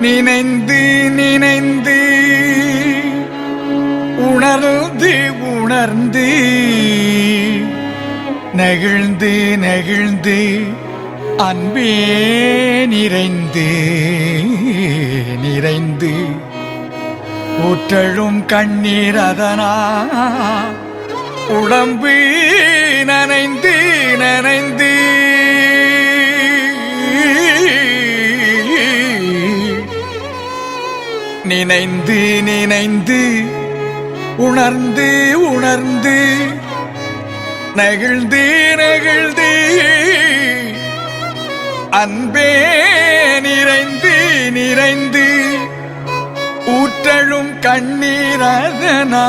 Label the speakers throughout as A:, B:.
A: நினைந்து நினைந்து உணர்ந்து உணர்ந்து நெகிழ்ந்து நெகிழ்ந்து அன்பே நிறைந்து நிறைந்து ஊற்றழும் கண்ணீர் அதனா? உடம்பு நனைந்து நனைந்து. நினைந்து நினைந்து உணர்ந்து உணர்ந்து. நெகிழ்ந்து நெகிழ்ந்து. அன்பே நிறைந்து கண்ணீரதனா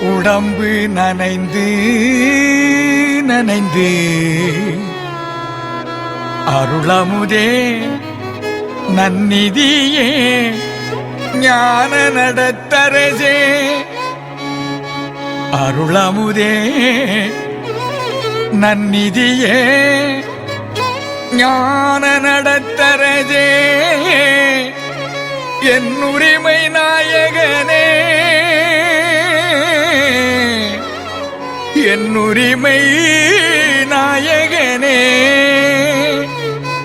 A: உடம்பு நனைந்து நனைந்து. அருளமுதே நன்னிதியே ஞான நடத்தரசே. அருளமுதே நன்னிதியே ஞான நடத்தரசே. என் உரிமை நாயகனே. என் உரிமை நாயகனே.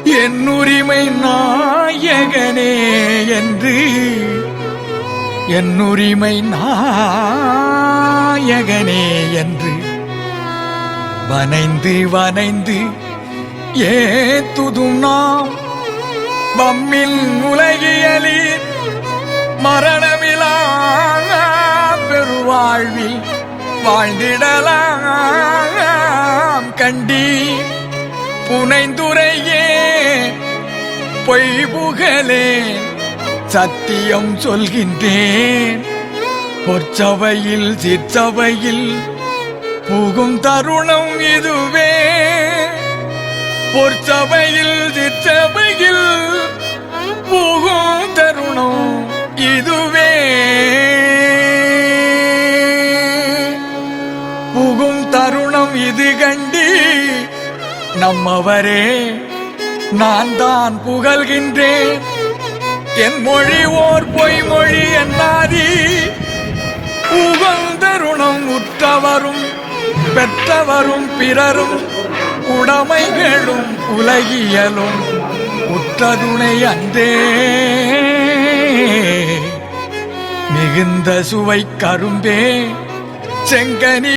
A: என் உரிமை நாயகனே என்று. என் உரிமை நாயகனே என்று. வனைந்து வனைந்து ஏத்துதும் நாம். பம்மில் உலகியலில் மரணமிலா பெருவாழ்வில் வாழ்ந்திடலாம் கண்டி. புனைந்துரையே பொய் புகழே சத்தியம் சொல்கின்றேன். பொற்சவையில் சிற்சவையில் புகும் தருணம் இதுவே. பொற்சபையில் சிற்சபையில் புகும் தருணம் இதுவே. புகும் தருணம் இது கண்டி நம்மவரே நான் தான் புகழ்கின்றேன். என் மொழி ஓர் பொய்மொழி என்னாதி. புகழ்ந்தருணம் உற்றவரும் பெற்றவரும் பிறரும் உடமைகளும் உலகியலும் உற்றதுணை அன்றே. மிகுந்த சுவை கரும்பே செங்கனி